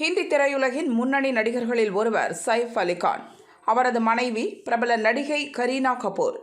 ஹிந்தி திரையுலகின் முன்னணி நடிகர்களில் ஒருவர் சைஃப் அலிகான் அவரது மனைவி பிரபல நடிகை கரீனா கபூர்.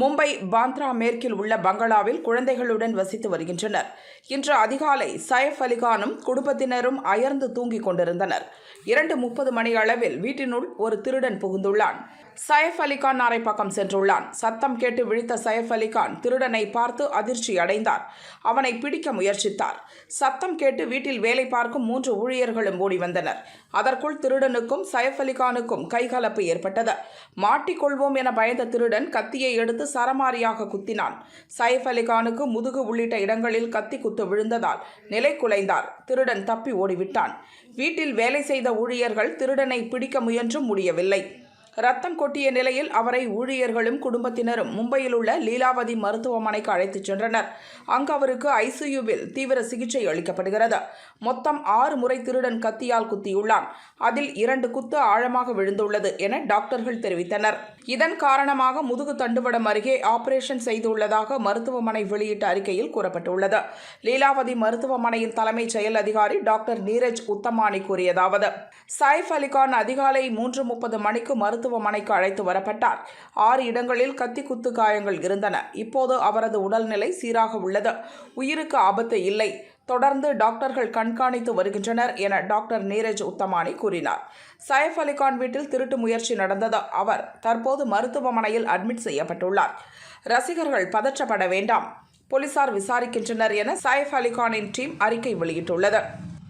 மும்பை பாந்த்ரா மேற்கில் உள்ள பங்களாவில் குழந்தைகளுடன் வசித்து வருகின்றனர். இன்று அதிகாலை சைஃப் அலிகானும் குடும்பத்தினரும் அயர்ந்து தூங்கிக் கொண்டிருந்தனர். இரண்டு முப்பது மணி அளவில் வீட்டினுள் ஒரு திருடன் புகுந்துள்ளான். சைஃப் அலிகான் நாரைப்பாக்கம் சென்றுள்ளான். சத்தம் கேட்டு விழித்த சயஃப் அலிகான் திருடனை பார்த்து அதிர்ச்சி அடைந்தார். அவனை பிடிக்க முயற்சித்தார். சத்தம் கேட்டு வீட்டில் வேலை பார்க்கும் மூன்று ஊழியர்களும் ஓடி வந்தனர். அதற்குள் திருடனுக்கும் சயஃப் அலிகானுக்கும் கைகலப்பு ஏற்பட்டது. மாட்டிக்கொள்வோம் என பயந்த திருடன் கத்தியை எடுத்து சரமாரியாக குத்தினான். சைஃப் அலிகானுக்கு முதுகு உள்ளிட்ட இடங்களில் கத்தி குத்து விழுந்ததால் நிலை குலைந்தார். திருடன் தப்பி ஓடிவிட்டான். வீட்டில் வேலை செய்த ஊழியர்கள் திருடனை பிடிக்க முயன்றும் முடியவில்லை. ரத்தம் கொட்டிய நிலையில் அவரை ஊழியர்களும் குடும்பத்தினரும் மும்பையில் உள்ள லீலாவதி மருத்துவமனைக்கு அழைத்துச் சென்றனர். அங்கு அவருக்கு ஐசியூவில் தீவிர சிகிச்சை அளிக்கப்படுகிறது. மொத்தம் ஆறு முறை திருடன் கத்தியால் குத்தியுள்ளான். அதில் இரண்டு குத்து ஆழமாக விழுந்துள்ளது என டாக்டர்கள் தெரிவித்தனர். இதன் காரணமாக முதுகு தண்டுவடம் அருகே ஆபரேஷன் செய்துள்ளதாக மருத்துவமனை வெளியிட்ட அறிக்கையில் கூறப்பட்டுள்ளது. லீலாவதி மருத்துவமனையின் தலைமைச் செயல் அதிகாரி டாக்டர் நீரஜ் உத்தமானி கூறியதாவது சைஃப் அலிகான் அதிகாலை மூன்று முப்பது மணிக்கு மருத்துவ மருத்துவமனைக்கு அழைத்து வரப்பட்டார். ஆறு இடங்களில் கத்தி குத்து காயங்கள் இருந்தன. இப்போது அவரது உடல்நிலை சீராக உள்ளது. உயிருக்கு ஆபத்து இல்லை. தொடர்ந்து டாக்டர்கள் கண்காணித்து வருகின்றனர் என டாக்டர் நீரஜ் உத்தமானி கூறினார். சைஃப் அலிகான் வீட்டில் திருட்டு முயற்சி நடந்தது. அவர் தற்போது மருத்துவமனையில் அட்மிட் செய்யப்பட்டுள்ளார். ரசிகர்கள் பதற்றப்பட வேண்டாம். போலீசார் விசாரிக்கின்றனர் என சைஃப் அலிகானின் டீம் அறிக்கை வெளியிட்டுள்ளது.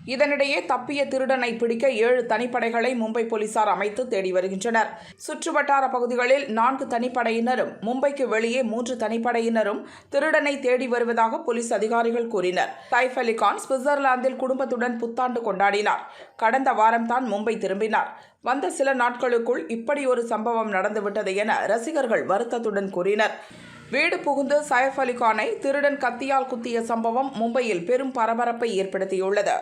இதனிடையே தப்பிய திருடனை பிடிக்க ஏழு தனிப்படைகளை மும்பை போலீசார் அமைத்து தேடி வருகின்றனர். சுற்றுவட்டார பகுதிகளில் நான்கு தனிப்படையினரும் மும்பைக்கு வெளியே மூன்று தனிப்படையினரும் திருடனை தேடி வருவதாக போலீஸ் அதிகாரிகள் கூறினர். சைஃப் அலிகான் சுவிட்சர்லாந்தில் குடும்பத்துடன் புத்தாண்டு கொண்டாடினார். கடந்த வாரம்தான் மும்பை திரும்பினார். வந்த சில நாட்களுக்குள் இப்படி ஒரு சம்பவம் நடந்துவிட்டது என ரசிகர்கள் வருத்தத்துடன் கூறினர். வீடு புகுந்து சைஃப் அலிகானை திருடன் கத்தியால் குத்திய சம்பவம் மும்பையில் பெரும் பரபரப்பை ஏற்படுத்தியுள்ளது.